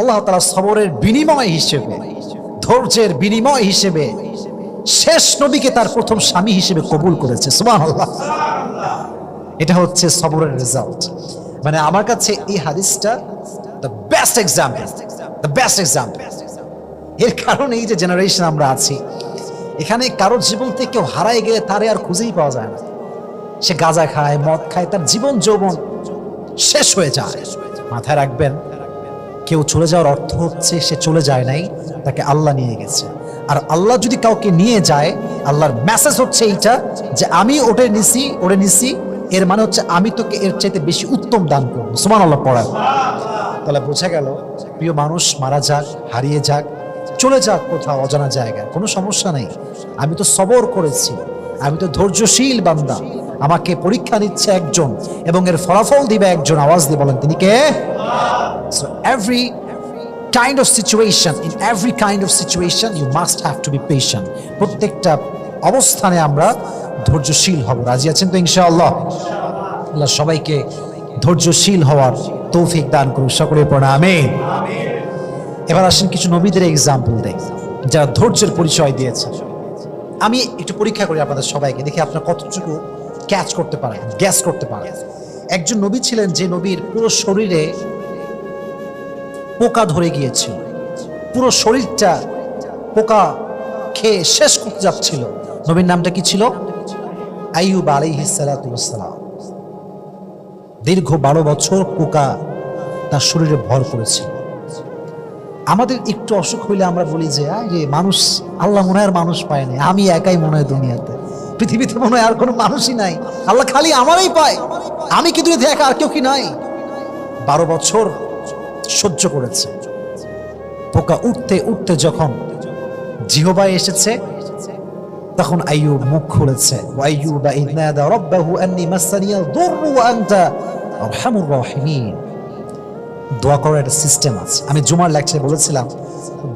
আল্লাহ তালা সবরের বিনিময় হিসেবে, ধৈর্যের বিনিময় হিসেবে শেষ নবীকে তার প্রথম স্বামী হিসেবে কবুল করেছে। এটা হচ্ছে সবরের রেজাল্ট মানে আমার কাছে এই হাদিসটা the best example the best example এর কারণ এই যে জেনারেশন আমরা আছি, এখানে কারোর জীবন থেকে কেউ হারাই গেলে তারে আর খুঁজেই পাওয়া যায় না। সে গাঁজা খায়, মদ খায়, তার জীবন যৌবন শেষ হয়ে যায়। মাথায় রাখবেন কেউ চলে যাওয়ার অর্থ হচ্ছে সে চলে যায় নাই, তাকে আল্লাহ নিয়ে গেছে। আর আল্লাহ যদি কাউকে নিয়ে যায়, আল্লাহর মেসেজ হচ্ছে এইটা যে আমি ওটে নিছি ওরে নিছি, এর মানে হচ্ছে আমি তোকে এর চাইতে বেশি উত্তম দান করব। সুমান আল্লাহ পড়ায় তাহলে বোঝা গেল, প্রিয় মানুষ, মারা যাক, হারিয়ে যাক, চলে যাক কোথাও অজানা জায়গায়, কোনো সমস্যা নেই। আমি তো সবর করেছি, আমি তো ধৈর্যশীল বান্দা। আমাকে পরীক্ষা নিচ্ছে একজন এবং এর ফলাফল দিবে একজন। আওয়াজ দিয়ে বলেন, তিনি কে? Every kind of situation in every kind of situation you must have to be patient প্রত্যেকটা অবস্থানে আমরা ধৈর্যশীল হব। রাজি আছেন তো ইনশাআল্লাহ? আল্লাহ সবাইকে ধৈর্যশীল হওয়ার তৌফিক দান করুন সকলে পড়া আমিন। এবার আসেন কিছু নবীদের এক্সাম্পল দেয় যারা ধৈর্যের পরিচয় দিয়েছে। আমি একটু পরীক্ষা করি আপনাদের সবাইকে, দেখি আপনারা কতটুকু ক্যাচ করতে পারেন গ্যাস করতে পারেন একজন নবী ছিলেন যে নবীর পুরো শরীরে পোকা ধরে গিয়েছিল। পুরো শরীরটা পোকা খেয়ে শেষ করতে যাচ্ছিল। নবীর নামটা কি ছিল? আইয়ুব আলাইহিসালাম দীর্ঘ বারো বছর পোকা তার শরীরে ভর করেছিল। আমাদের একটু অসুখ হইলে আমরা বলি যে মানুষ, আল্লাহ মনে মানুষ পায়নি আমি একাই মনে হয় দুনিয়াতে। পৃথিবীতে মনে হয় আর কোনো মানুষই নাই। আল্লাহ খালি আমারই পায়। আমি কি দুনিয়াতে একা আর কেউ কি নাই? বারো বছর সহ্য করেছে। পোকা উঠতে উঠতে যখন জিহবায় এসেছে, তখন আইয়ুব মুখ খুলেছে। দোয়া করার একটা সিস্টেম আছে। আমি জুমার লেকচারে বলেছিলাম,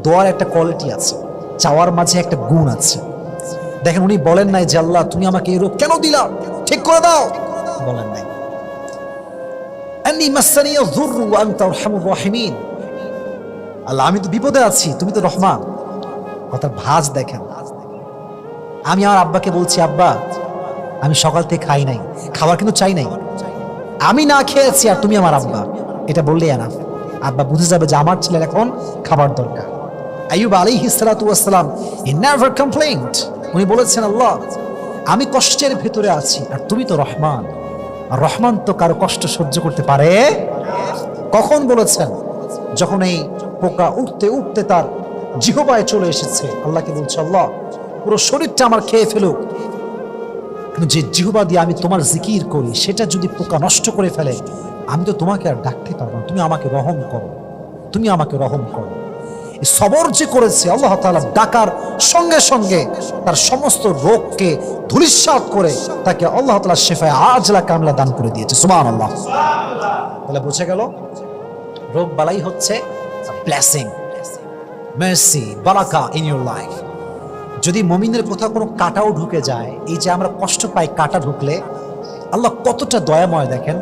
দোয়ার একটা কোয়ালিটি আছে। চাওয়ার মাঝে একটা গুণ আছে। দেখেন উনি বলেন নাই যে আল্লাহ, তুমি আমাকে এই রোগ কেন দিলা? ঠিক করে দাও। বলেন নাই। আমি আব্বা সকাল থেকে খাই নাই, খাবার কিন্তু চাই নাই। আমি না খেয়েছি আর তুমি আমার আব্বা। এটা বললেই আনা আব্বা বুঝে যাবে যে আমার ছেলের এখন খাবার দরকার। আইয়ুব আলী হিসালাতাম ই নেভার কমপ্লেন্ট উনি বলেছেন, আল্লাহ, আমি কষ্টের ভেতরে আছি, আর তুমি তো রহমান। আর রহমান তো কারও কষ্ট সহ্য করতে পারে? কখন বলেছেন? যখন এই পোকা উঠতে উঠতে তার জিহবায় চলে এসেছে। আল্লাহকে বলছে, আল্লাহ, পুরো শরীরটা আমার খেয়ে ফেলুক। যে জিহবা দিয়ে আমি তোমার জিকির করি, সেটা যদি পোকা নষ্ট করে ফেলে, আমি তো তোমাকে আর ডাকতে পারব না। তুমি আমাকে রহম করো। তুমি আমাকে রহম করো। সবর যে করেছে, আল্লাহ তাআলা ডাকার সঙ্গে সঙ্গে তার সমস্ত রোগকে ধুলিস্বাদ করে তাকে আল্লাহ তালা শেফায় আজলা কামলা দান করে দিয়েছে সুমান আল্লাহ তাহলে বুঝে গেল, রোগ বালাই হচ্ছে ব্লেসিং মেসি বারাকা ইন ইউর লাইফ যদি মমিনের কোথাও কোনো কাটাও ঢুকে যায়, এই যে আমরা কষ্ট পাই কাটা ঢুকলে, আল্লাহ কতটা দয়াময় দেখেন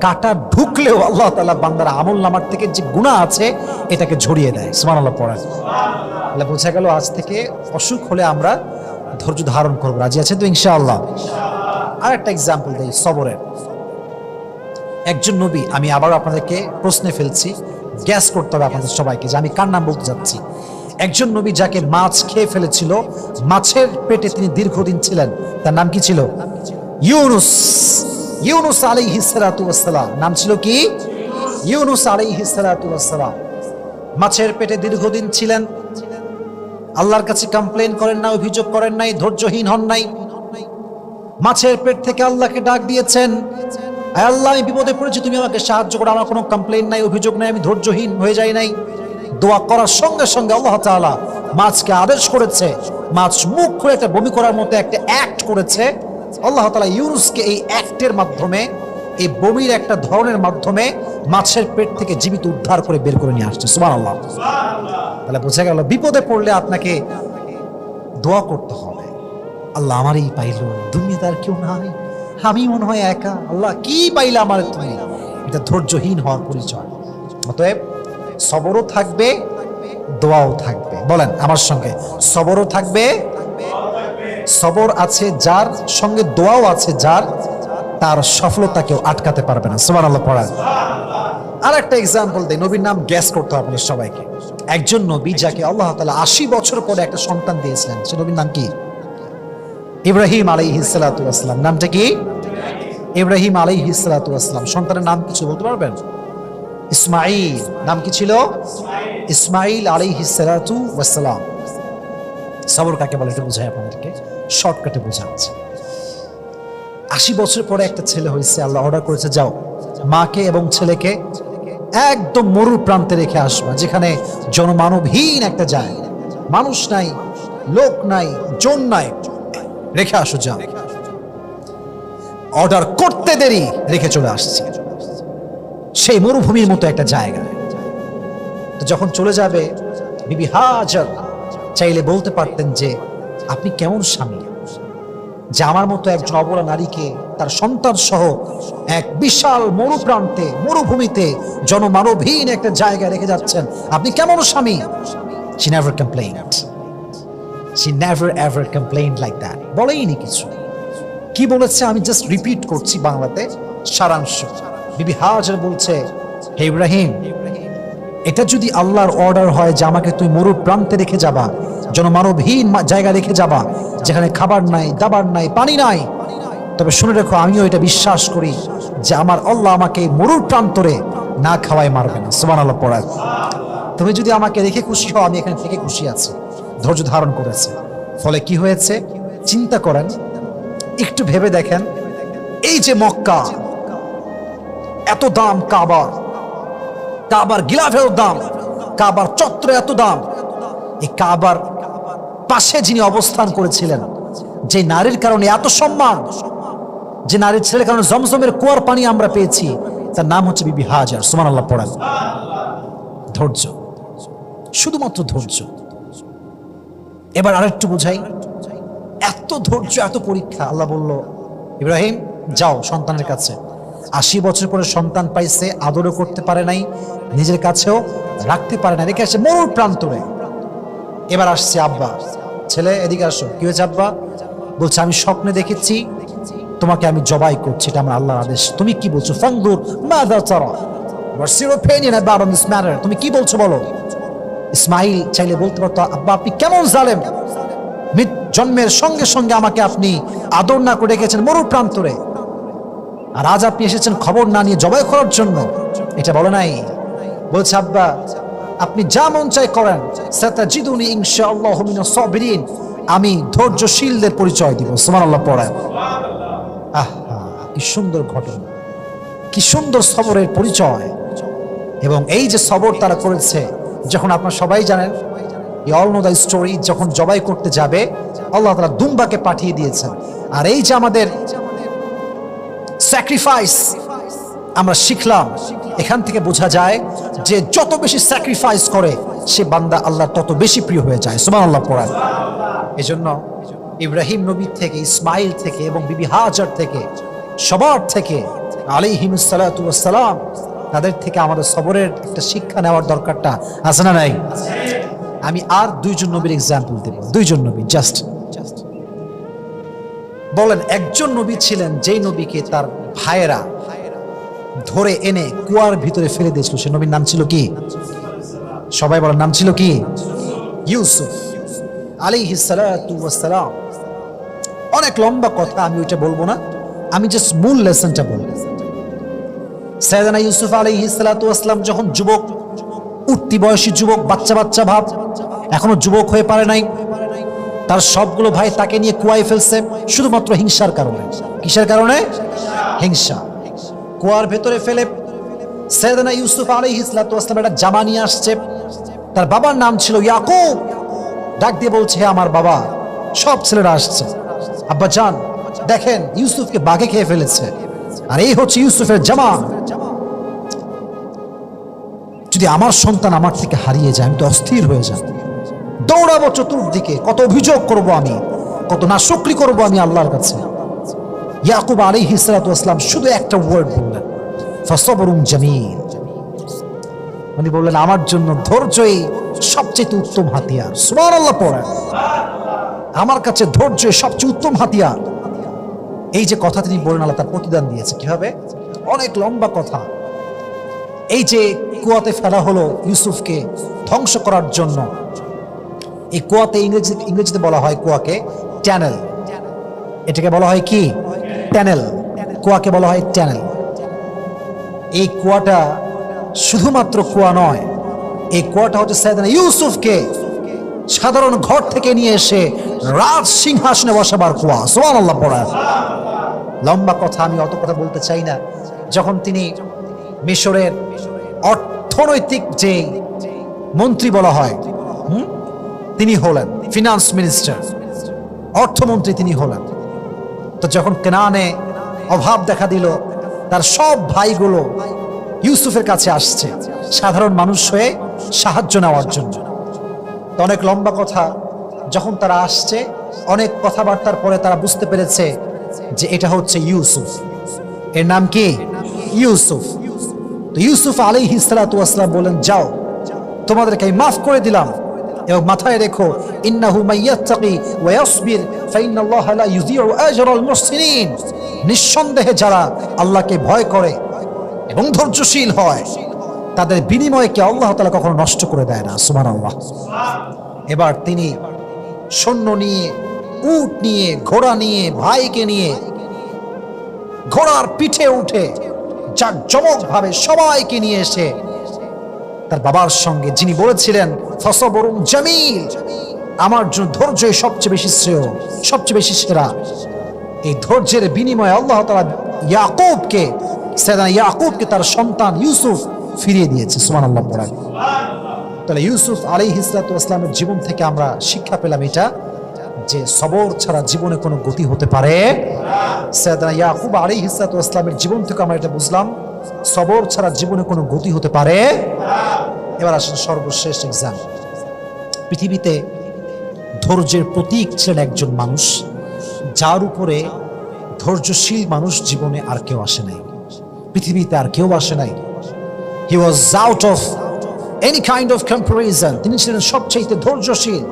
কাটা ঢুকলেও আল্লাহ তালা বান্দার আমল নামার থেকে যে গুণা আছে, এটাকে ঝরিয়ে দেয়। সুমান আল্লাহ পড়ায় তাহলে বোঝা গেল, আজ থেকে অসুখ হলে আমরা ধৈর্য ধারণ করব। রাজি আছে তো? ইনশাআল্লাহ। আর একটা এক্সাম্পল দেই, সবরের। একজন নবী, আমি আবারও আপনাদেরকে প্রশ্নে ফেলছি গ্যাস করতে হবে আপনাদের সবাইকে যে আমি কার নাম বলতে যাচ্ছি। একজন নবী যাকে মাছ খেয়ে ফেলেছিল, মাছের পেটে তিনি দীর্ঘদিন ছিলেন, তার নাম কি ছিল? ইউনুস। ইউনুস আলাইহি সালাতু নাম ছিল কি? ইউনুস আলাইহি সালাতু ওয়াসসালাম। মাছের পেটে দীর্ঘদিন ছিলেন। আল্লাহর কাছে কমপ্লেন করেন না অভিযোগ করেন নাই, ধৈর্যহীন হন নাই। মাছের পেট থেকে আল্লাহকে ডাক দিয়েছেন। আল্লাহ, আমি বিপদে পড়েছি, তুমি আমাকে সাহায্য করো, আমার কোনো কমপ্লেন নাই, অভিযোগ নাই, আমি ধৈর্যহীন হয়ে যাই নাই। দোয়া করার সঙ্গে সঙ্গে আল্লাহ তাআলা মাছকে আদেশ করেছে, মাছ মুখ খুলে একটা বমি করার মতো একটা অ্যাক্ট করেছে। আল্লাহ তালা ইউনুসকে এই অ্যাক্টের মাধ্যমে, এই বমির একটা ধরনের মাধ্যমে মাছের পেট থেকে জীবিত উদ্ধার করে বের করে নিয়ে আসছে। সুবহানাল্লাহ। তাহলে বোঝা গেল, বিপদে পড়লে আপনাকে দোয়া করতে হবে। আল্লাহ আমারই পাইল দুনিয়াতে আর কেউ নাই। আমি মনে হয় একা। আল্লাহ কি পাইলে আমার তুমি? এটা ধৈর্যহীন হওয়ার পরিচয়। অতএব সবরও থাকবে, দোয়াও থাকবে। বলেন আমার সঙ্গে, সবরও থাকবে সবর আছে, যার সঙ্গে দোয়াও আছে, যার তার সফলতা কেউ আটকাতে পারবে না। সুমান আল্লাহ পড়ায় আর একটা এক্সাম্পল দেয় নবীর নাম গ্যাস করতে হবে আপনাদের সবাইকে। একজন নবী যাকে আল্লাহ তালা আশি বছর পরে একটা সন্তান দিয়েছিলেন, সে নবীর নাম কি? ইব্রাহিম আলাই হিসালাতাম নামটা কি? ইব্রাহিম আলাই হিসালাতাম সন্তানের নাম কিছু বলতে পারবেন? ইসমাইল নাম কি ছিল? ইসমাইল আলাই হিসালাতাম সবর কাকে বলে এটা বোঝায় আপনাদেরকে। শর্টকাটে বোঝাচ্ছে আশি বছর পরে একটা ছেলে হয়েছে, আল্লাহ অর্ডার করেছে, যাও। মাকে এবং ছেলেকে একদম মরুর প্রান্তে রেখে আসবা, যেখানে জনমানবহীন একটা যায় মানুষ নাই, লোক নাই, জন নাই, রেখে আসো, যাও। অর্ডার করতে দেরি, রেখে চলে আসছে। সেই মরুভূমির মতো একটা জায়গা। যখন চলে যাবে, বিবি হাজার চাইলে বলতে পারতেন যে আপনি কেমন স্বামী? যে আমার মতো একজন অবলা নারীকে তার সন্তান সহ এক বিশাল মরুপ্রান্তে, মরুভূমিতে জনমানবহীন একটা জায়গায় রেখে যাচ্ছেন, আপনি কেমন স্বামী? She never complained. She never, ever complained like that. বলেইনি কিছু। কি বলেছে? আমি জাস্ট রিপিট করছি বাংলাতে। সারাংশ। বিবি হাজার বলছে, হে ইব্রাহিম, এটা যদি আল্লাহর অর্ডার হয় যে আমাকে তুই মরুর প্রান্তে রেখে যাবা জনমানবহীন মা- জায়গায় রেখে যাবা, যেখানে খাবার নাই, দাবার নাই, পানি নাই। তবে শুনে রেখো, আমিও এটা বিশ্বাস করি যে আমার আল্লাহ আমাকে মরুর প্রান্তরে না খাওয়াই মারবে না। সুমান আল্লাহ পড়ায় তুমি যদি আমাকে রেখে খুশি হও, আমি এখানে থেকে খুশি আছি। ধৈর্য ধারণ করেছে। ফলে কি হয়েছে? চিন্তা করেন, একটু ভেবে দেখেন, এই যে মক্কা, এত দাম কাবার কাবার গিলাফের দাম, কাবার চত্র এত দাম, এই কাবার পাশে যিনি অবস্থান করেছিলেন, যে নারীর কারণে এত সম্মান, যে নারীর ছেলের কারণে জমজমের কুয়ার পানি আমরা পেয়েছি, তার নাম হচ্ছে বিবি হাজার। সুমান আল্লাহ পড়ান। ধৈর্য। শুধুমাত্র ধৈর্য। এবার আরেকটু বুঝাই, এত ধৈর্য, এত পরীক্ষা। আল্লাহ বলল, ইব্রাহিম, যাও সন্তানের কাছে। আশি বছর পরে সন্তান পাইছে, আদরও করতে পারে নাই, নিজের কাছেও রাখতে পারে না রেখে আসে মরুর প্রান্তরে এবার আসছে আব্বা। ছেলে, এদিকে আসো। কি হয়েছে আব্বা? বলছে, আমি স্বপ্নে দেখেছি, তোমাকে আমি জবাই করছি, এটা আমার আল্লাহর আদেশ। তুমি কি বলছো? matter? তুমি কি বলছো বলো? ইসমাইল চাইলে বলতে পারতো, আব্বা, আপনি কেমন মৃত- জন্মের সঙ্গে সঙ্গে আমাকে আপনি আদর না করে রেখেছেন মরুর প্রান্তরে আর আজ আপনি এসেছেন খবর না নিয়ে জবাই করার জন্য। এটা বলে নাই। বলছে, আব্বা আপনি যা মন চাই করেন। সেটা জিদুনি ইনশাআল্লাহ মিনাস সাবিরিন। আমি ধৈর্যশীলদের পরিচয় দিব। সুবহানাল্লাহ পড়ায় আহা, কি সুন্দর ঘটনা। কি সুন্দর সবরের পরিচয়। এবং এই যে সবর তারা করেছে, যখন আপনারা সবাই জানেন নো দ্য স্টোরি যখন জবাই করতে যাবে, আল্লাহ তালা দুম্বাকে পাঠিয়ে দিয়েছেন। আর এই যে আমাদের স্যাক্রিফাইস আমরা শিখলাম, এখান থেকে বোঝা যায় যে যত বেশি স্যাক্রিফাইস করে, সে বান্দা আল্লাহ তত বেশি প্রিয় হয়ে যায়। সুমান আল্লাহ পড়ায় এজন্য ইব্রাহিম নবী থেকে, ইসমাইল থেকে এবং বিবি হাজার থেকে, সবার থেকে আলিহিমসালাম তাদের থেকে আমাদের সবরের একটা শিক্ষা নেওয়ার দরকারটা আছে না নাই? আমি আর দুইজন নবীর এক্সাম্পল দেব। দুইজন নবী জাস্ট বলেন, একজন নবী ছিলেন যেই নবীকে তার ভাইয়েরা ধরে এনে কুয়ার ভিতরে ফেলে দিয়েছিল। সে নবীর নাম ছিল কি? সবাই বলেন, নাম ছিল কি? ইউসুফ আলাইহিস সালাতু ওয়াস সালাম অনেক লম্বা কথা, আমি ওইটা বলব না। আমি জাস্ট মূল লেসনটা বলব। সাইদানা ইউসুফ আলাইহিস সালাতু ওয়াস সালাম যখন যুবক, উঠতি বয়সী যুবক, বাচ্চা বাচ্চা ভাব, এখনও যুবক হয়ে পারে নাই, তার সবগুলো ভাই তাকে নিয়ে কুয়ায় ফেলছে, শুধুমাত্র হিংসার কারণে। কিসের কারণে? হিংসা। কুয়ার ভেতরে ফেলে সৈয়দনা ইউসুফ আলী সালাতু ওয়াস সালাম একটা জামা নিয়ে আসছে। তার বাবার নাম ছিল ইয়াকুব। ডাক দিয়ে বলছে আমার বাবা, সব ছেলেরা আসছে। আব্বা জান, দেখেন, ইউসুফকে বাঘে খেয়ে ফেলেছে। আর এই হচ্ছে ইউসুফের জামা। যদি আমার সন্তান আমার থেকে হারিয়ে যায়, আমি তো অস্থির হয়ে যাব। দৌড়াবো চতুর্দিকে। কত অভিযোগ করব আমি, কত নাশকরি করব আমি আল্লাহর কাছে। ইয়াকুব আলী হিসরাত আসলাম শুধু একটা ওয়ার্ড বললেন ফসবরুম জামিল। উনি বললেন, আমার জন্য ধৈর্যই সবচেয়ে উত্তম হাতিয়ার। সুমান আল্লাহ পড়েন। আমার কাছে ধৈর্যই সবচেয়ে উত্তম হাতিয়ার। এই যে কথা তিনি বলেন, আল্লাহ তার প্রতিদান দিয়েছে। কীভাবে অনেক লম্বা কথা। এই যে কুয়াতে ফেলা হলো ইউসুফকে ধ্বংস করার জন্য, এই কুয়াতে ইংরেজি ইংরেজিতে বলা হয় কুয়াকে ট্যানেল এটাকে বলা হয় কি? ট্যানেল কুয়াকে বলা হয় ট্যানেল এই কুয়াটা শুধুমাত্র কুয়া নয়, এই কুয়াটা হচ্ছে সাইদানা ইউসুফকে সাধারণ ঘর থেকে নিয়ে এসে রাজ সিংহাসনে বসাবার কুয়া। সোমান আল্লাহ পড়ার লম্বা কথা, আমি অত কথা বলতে চাই না। যখন তিনি মিশরের অর্থনৈতিক যে মন্ত্রী বলা হয়? তিনি হলেন ফিনান্স মিনিস্টার অর্থমন্ত্রী তিনি হলেন। তো যখন কেনানে অভাব দেখা দিল, তার সব ভাইগুলো ইউসুফের কাছে আসছে, সাধারণ মানুষ হয়ে সাহায্য নেওয়ার জন্য। তো অনেক লম্বা কথা, যখন তারা আসছে, অনেক কথাবার্তার পরে তারা বুঝতে পেরেছে যে এটা হচ্ছে ইউসুফ। এর নাম কি? ইউসুফ। তো ইউসুফ আলী হিসালাতাম বলেন, যাও, তোমাদেরকে আমি মাফ করে দিলাম। এবং মাথায় রেখো, ইন্নাহু মাইয়াত্তাকি ওয়া ইয়াসবির, ফাইন্নাল্লাহা লা ইউযিউ আজরাল মুহসিনিন। নিঃসন্দেহে যারা আল্লাহকে ভয় করে এবং ধৈর্যশীল হয়, তাদের বিনিময়কে আল্লাহ তাআলা কখনো নষ্ট করে দেয় না, সুবহানাল্লাহ। এবার তিনি সৈন্য নিয়ে, উট নিয়ে, ঘোড়া নিয়ে, ভাইকে নিয়ে ঘোড়ার পিঠে উঠে, যার জমক ভাবে সবাইকে নিয়ে এসে তার বাবার সঙ্গে যিনি বলেছিলেন ফসবরুম জামিল। আমার জন্য ধৈর্যই সবচেয়ে বেশি শ্রেয়, সবচেয়ে বেশি সেরা। এই ধৈর্যের বিনিময়ে আল্লাহ তালা ইয়াকুবকে সেদান ইয়াকুবকে তার সন্তান ইউসুফ ফিরিয়ে দিয়েছে। সুমান আল্লাহ পড়ায় তাহলে ইউসুফ আলী হিসলাত ইসলামের জীবন থেকে আমরা শিক্ষা পেলাম এটা, যে সবর ছাড়া জীবনে কোনো গতি হতে পারে। সৈয়দনা ইয়াকুব আলী হিসলাত ইসলামের জীবন থেকে আমরা এটা বুঝলাম, সবর ছাড়া জীবনে কোনো গতি হতে পারে। এবার আসেন সর্বশেষ এক্সাম পৃথিবীতে ধৈর্যের প্রতীক ছিলেন একজন মানুষ, যার উপরে ধৈর্যশীল মানুষ জীবনে আর কেউ আসে নাই। পৃথিবীতে আর কেউ আসে নাই। He was out of any kind of comparison তিনি ছিলেন সবচেয়ে ধৈর্যশীল।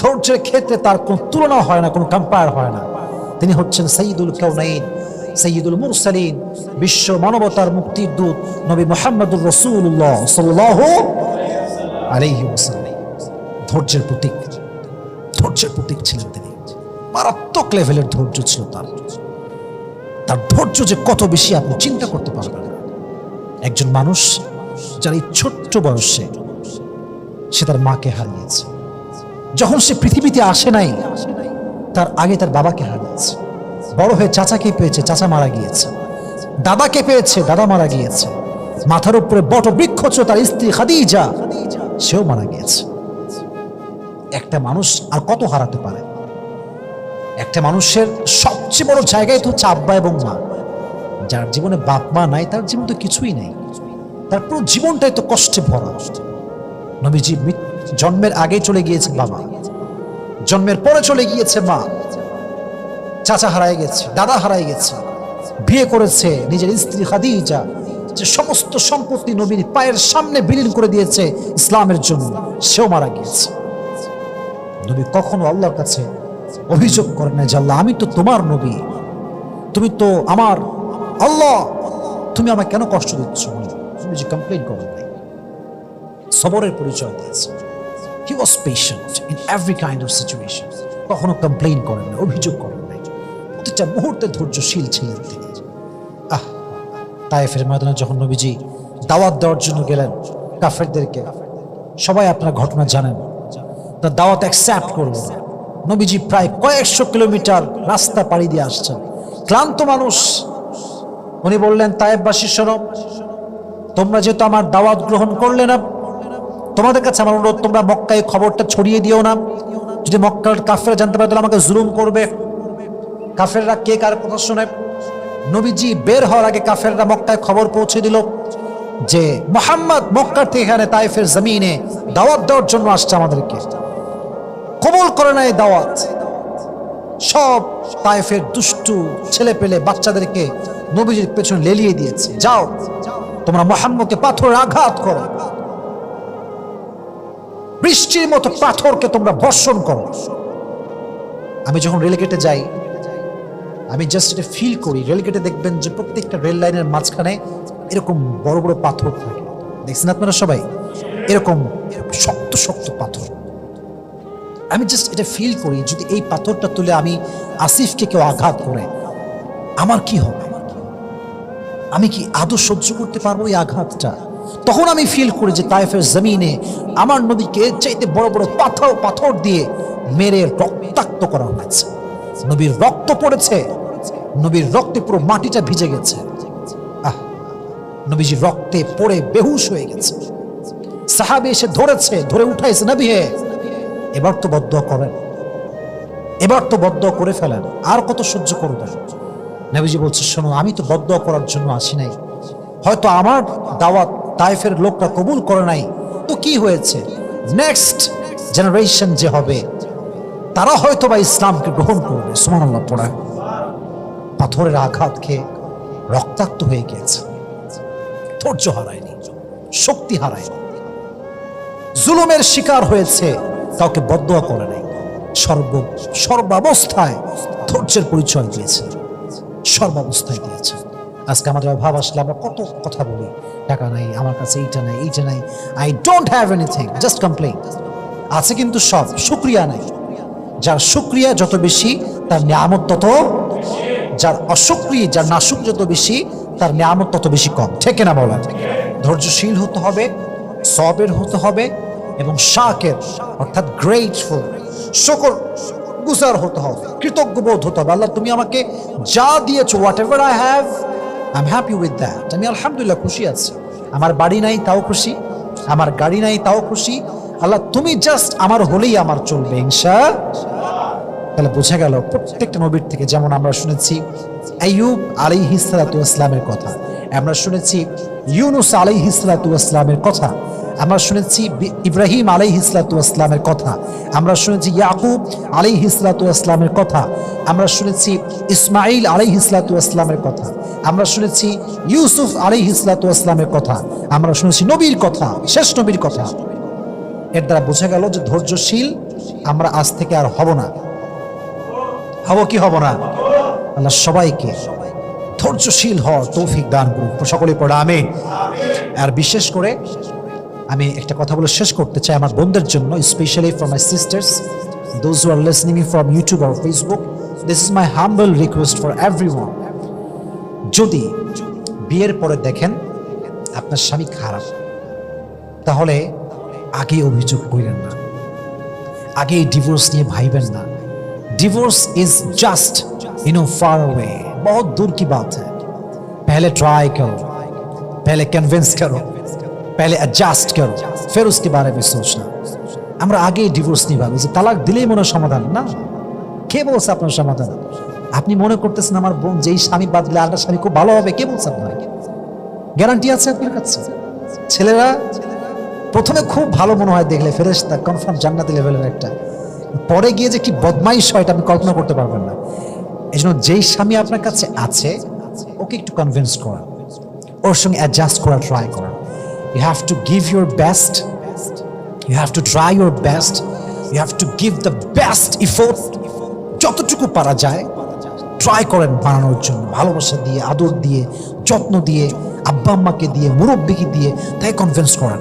ধৈর্যের ক্ষেত্রে তার কোনো তুলনা হয় না, কোনো কম্পেয়ার হয় না। তিনি হচ্ছেন সঈদুল কৌনাইন সঈদুল মুরসালিন, বিশ্ব মানবতার মুক্তির দূত নবী মোহাম্মদুর রসুল্লাহ সাল্লাহ আলাইহি ওয়াসাল্লাম। ধৈর্যের প্রতীক ধৈর্যের প্রতীক ছিলেন তিনি। মারাত্মক লেভেলের ধৈর্য ছিল তার। তার ধৈর্য যে কত বেশি আপনি চিন্তা করতে পারবেন না। একজন মানুষ যার এই ছোট্ট বয়সে সে তার মাকে হারিয়েছে। যখন সে পৃথিবীতে আসে নাই, তার আগে তার বাবাকে হারিয়েছে। বড় হয়ে চাচাকে পেয়েছে, চাচা মারা গিয়েছে। দাদাকে পেয়েছে, দাদা মারা গিয়েছে। মাথার উপরে বট বৃক্ষ তার স্ত্রী খাদিজা, সেও মারা গিয়েছে। একটা মানুষ আর কত হারাতে পারে? একটা মানুষের সবচেয়ে বড় জায়গায় তো হচ্ছে আব্বা এবং মা। যার জীবনে বাপ, মা নাই, তার জীবন তো কিছুই নাই। তার পুরো জীবনটাই তো কষ্টে ভরা। নবীজি জন্মের আগে চলে গিয়েছে বাবা। জন্মের পরে চলে গিয়েছে মা। চাচা হারায় গেছে, দাদা হারায় গেছে, বিয়ে করেছে নিজের স্ত্রী খাদিজা, যে সমস্ত সম্পত্তি নবীর পায়ের সামনে বিলীন করে দিয়েছে ইসলামের জন্য, সেও মারা গিয়েছে। নবী কখনো আল্লাহর কাছে অভিযোগ করেন না যে আমি তো তোমার নবী, তুমি তো আমার আল্লাহ, তুমি আমাকে কেন কষ্ট দিচ্ছ? নবীজি কমপ্লেন করেন নাই। সবরের পরিচয় দিয়েছে। He was patient in every kind of situation কখনো কমপ্লেন করেন না অভিযোগ করেন প্রতিটা মুহূর্তে ধৈর্যশীল ছিলেন তিনি। আহ তাইফের ময়দানে যখন নবীজি দাওয়াত দেওয়ার জন্য গেলেন কাফেরদেরকে, সবাই আপনার ঘটনা জানেন। তার দাওয়াত অ্যাকসেপ্ট করল নবীজি প্রায় কয়েকশো কিলোমিটার রাস্তা পাড়ি দিয়ে আসছেন। ক্লান্ত মানুষ। উনি বললেন তায়েববাসী শোনো, তোমরা যেহেতু আমার দাওয়াত গ্রহণ করলে না, তোমাদের কাছে আমার অনুরোধ, তোমরা মক্কায় খবরটা ছড়িয়ে দিও না। যদি মক্কার কাফেরা জানতে পারে, তাহলে আমাকে জুলুম করবে। কাফেররা কে কার কথা শুনে? নবীজি বের হওয়ার আগে কাফেররা মক্কায় খবর পৌঁছে দিল যে মোহাম্মদ মক্কার থেকে এখানে তাইফের জমিনে দাওয়াত দেওয়ার জন্য আসছে আমাদেরকে। কবল করে না এই দাওয়াত। সব তাইফের দুষ্টু ছেলে পেলে বাচ্চাদেরকে নবীজির পেছনে লেলিয়ে দিয়েছে। যাও, তোমরা মোহাম্মদকে পাথর আঘাত করো। বৃষ্টির মতো পাথরকে তোমরা বর্ষণ করো। আমি যখন রেলগেটে যাই আমি জাস্ট এটা ফিল করি। রেলগেটে দেখবেন যে প্রত্যেকটা রেল লাইনের মাঝখানে এরকম বড় বড় পাথর থাকে। দেখছেন আপনারা সবাই? এরকম শক্ত শক্ত পাথর। আমি জাস্ট এটা ফিল করি, যদি এই পাথরটা তুলে আমি আসিফকে কেউ আঘাত করে, আমার কি হবে? আমি কি আদৌ সহ্য করতে পারব এই আঘাতটা? তখন আমি ফিল করি যে তাইফের জমিনে আমার নদীকে চাইতে বড় বড় পাথর পাথর দিয়ে মেরে রক্তাক্ত করা হয়েছে। নবীর রক্ত পড়েছে। নবীর রক্তে পুরো মাটিটা ভিজে গেছে। নবীজি রক্তে পড়ে বেহুশ হয়ে গেছে। সাহাবি এসে ধরেছে, ধরে উঠাইছে, নবী এবার তো বদ্ধ করেন। এবার তো বদ্ধ করে ফেলেন। আর কত সহ্য করবেন? নবীজি বলছে, শোনো, আমি তো বদ্ধ করার জন্য আসি নাই। হয়তো আমার দাওয়াত তাইফের লোকটা কবুল করে নাই। তো কি হয়েছে? নেক্সট জেনারেশন যে হবে তারা হয়তো বা ইসলামকে গ্রহণ করবে। সুমানাল্লাহ পড়া। পাথরের আঘাত খেয়ে রক্তাক্ত হয়ে গিয়েছে। ধৈর্য হারায়নি, শক্তি হারায়নি। জুলুমের শিকার হয়েছে, কাউকে বদয়া করে নাই। সর্ব, সর্বাবস্থায় ধৈর্যের পরিচয় দিয়েছে। সর্বাবস্থায় দিয়েছে। আজকে আমাদের অভাব আসলে আমরা কত কথা বলি। টাকা নাই, আমার কাছে এইটা নাই এইটা নাই। I don't have anything just complain আছে কিন্তু সব, শুক্রিয়া নাই। যার শুক্রিয়া যত বেশি, তার নিয়ামত তত যার অসুক্রিয় যার নাসুক যত বেশি, তার নিয়ামত তত বেশি কম। ঠিক না বলা ধৈর্যশীল হতে হবে, সবের হতে হবে এবং শাকের, অর্থাৎ গ্রেটফুল শকর গুজার হতে হবে কৃতজ্ঞ বোধ হতে হবে। আল্লাহ, তুমি আমাকে যা দিয়েছ whatever I have I am happy with that আমি আলহামদুলিল্লাহ খুশি আছি। আমার বাড়ি নাই, তাও খুশি। আমার গাড়ি নাই, তাও খুশি। আল্লাহ, তুমি জাস্ট আমার হলেই আমার চলবে ইনশা তাহলে বোঝা গেল, প্রত্যেকটা নবীর থেকে যেমন আমরা শুনেছি আইয়ুব আলী ইসলামের কথা, আমরা শুনেছি ইউনুস আলী ইসলামের কথা, আমরা শুনেছি ইব্রাহিম আলী ইসলামের কথা, আমরা শুনেছি ইয়াকুব আলী ইসলামের কথা, আমরা শুনেছি ইসমাইল আলী ইসলামের কথা, আমরা শুনেছি ইউসুফ আলী ইসলামের কথা, আমরা শুনেছি নবীর কথা শেষ নবীর কথা। এর দ্বারা বোঝা গেল যে ধৈর্যশীল আমরা আজ থেকে আর হব না। হব কি হব না? আল্লাহ সবাইকে ধৈর্যশীল হওয়ার তৌফিক দান করুক। সকলে পড়া আমি আর বিশেষ করে আমি একটা কথা বলে শেষ করতে চাই আমার বোনদের জন্য specially for my sisters those who are listening from YouTube R Facebook this is my humble request for every যদি বিয়ের পরে দেখেন আপনার স্বামী খারাপ, তাহলে আগে অভিযোগ করেন না আগে ডিভোর্স নিয়ে ভাইবেন না divorce is just you know far away बहुत दूर की बात है पहले ट्राई करो पहले कन्विंस करो पहले एडजस्ट करो फिर उसके बारे में सोचना আমরা আগে ডিভোর্স নিয়ে ভাবি যে তালাক দিলেই মনে হয় সমাধান না কে বলছে আপনার সমাধান আপনি মনে করতেছেন আমার বোন যেই স্বামী বাদ দিলে আরেকটা স্বামী খুব ভালো হবে কে বলছে আপনার গ্যারান্টি আছে আপনার কাছে ছেলেরা প্রথমে খুব ভালো মনে হয় দেখলে, ফেরেশতা কনফার্ম জান্নাতি লেভেলের একটা। পরে গিয়ে যে কি বদমাইশ হয় এটা আপনি কল্পনা করতে পারবেন না। এই জন্য যেই স্বামী আপনার কাছে আছে, ওকে একটু কনভিন্স করা। ওর সঙ্গে অ্যাডজাস্ট করা ট্রাই করা। You have to give your best you have to try your best you have to give the best effort যতটুকু পারা যায়। ট্রাই করেন বানানোর জন্য, ভালোবাসা দিয়ে, আদর দিয়ে, যত্ন দিয়ে আব্বা আম্মাকে দিয়ে, মুরব্বীকে দিয়ে, তাই কনভিন্স করেন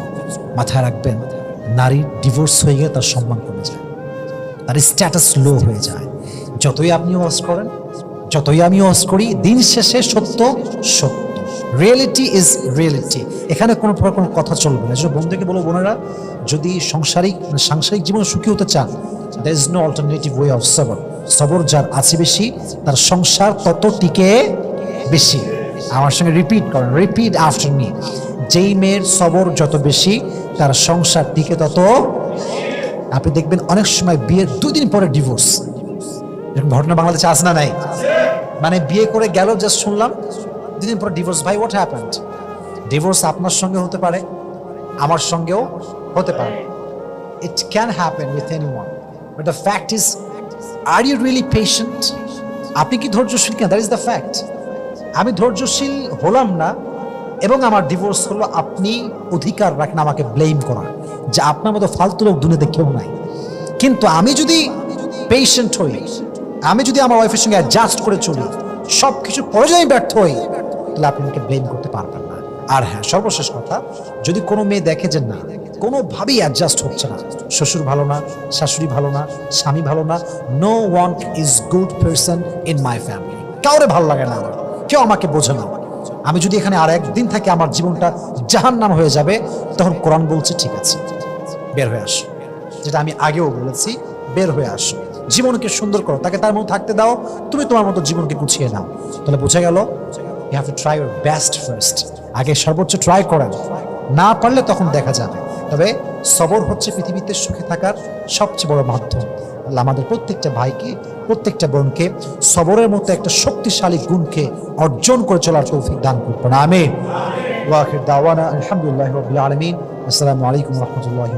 মাথায় রাখবেন নারীর ডিভোর্স হয়ে গেলে তার সম্মান কমে যায়, তার স্ট্যাটাস লো হয়ে যায়। যতই আপনি ওয়াজ করেন, যতই আমি ওয়াজ করি, দিন শেষে সত্য সত্য। রিয়েলিটি ইজ রিয়েলিটি এখানে কোনো প্রকার কোনো কথা চলবে না। যে বন্ধুকে বলো, বোনেরা, যদি সংসারিক মানে সাংসারিক জীবনে সুখী হতে চান there is no alternative way of সবর সবর যার আছে বেশি, তার সংসার তত টিকে বেশি। আমার সঙ্গে রিপিট করেন রিপিট আফটার মি যেই মেয়ের সবর যত বেশি, তার সংসার টিকে তত আপনি দেখবেন অনেক সময় বিয়ের দুদিন পরে ডিভোর্স এরকম ঘটনা বাংলাদেশে আছে না নাই? মানে বিয়ে করে গেল জাস্ট শুনলাম, দুদিন পরে ডিভোর্স ভাই হোয়াট হ্যাপেন্ড ডিভোর্স আপনার সঙ্গে হতে পারে, আমার সঙ্গেও হতে পারে। It can happen with anyone but the fact is are you really patient আপনি কি ধৈর্যশীল কেন? দ্যাট ইজ দ্য ফ্যাক্ট আমি ধৈর্যশীল হলাম না এবং আমার ডিভোর্স হলো, আপনি অধিকার রাখেন, আমাকে ব্লেম করার। যে আপনার মতো ফালতু লোক দুনিয়াতে কেউ নাই। কিন্তু আমি যদি পেশেন্ট হই, আমি যদি আমার ওয়াইফের সঙ্গে অ্যাডজাস্ট করে চলি সব কিছু পরে যদি ব্যর্থ হই, তাহলে আপনি আমাকে ব্লেম করতে পারবেন না। আর হ্যাঁ সর্বশেষ কথা, যদি কোনো মেয়ে দেখে যে না, কোনোভাবেই অ্যাডজাস্ট হচ্ছে না, শ্বশুর ভালো না, শাশুড়ি ভালো না, স্বামী ভালো না no one is good person in my family কাউরে ভালো লাগে না। আমার কেউ আমাকে বোঝে না। আমি যদি এখানে আর একদিন থাকে, আমার জীবনটা জাহান্নাম হয়ে যাবে, তখন কোরআন বলছে, ঠিক আছে, বের হয়ে আসো। যেটা আমি আগেও বলেছি, বের হয়ে আসো। জীবনকে সুন্দর করো, তাকে তার মতো থাকতে দাও, তুমি তোমার মতো জীবনকে গুছিয়ে নাও। তাহলে বোঝা গেল you have to try your best first আগে সর্বোচ্চ ট্রাই করেন না পারলে তখন দেখা যাবে। তবে সবর হচ্ছে পৃথিবীতে সুখে থাকার সবচেয়ে বড় মাধ্যম। আল্লাহ আমাদের প্রত্যেকটা ভাইকে, প্রত্যেকটা বোনকে, সবরের মতো একটা শক্তিশালী গুণকে অর্জন করে চলার তৌফিক দান করবেন আমিন। ওয়াখির দাওয়ানা আলহামদুলিল্লাহ আলমিন। আসসালামু আলাইকুম রহমতুল্লাহ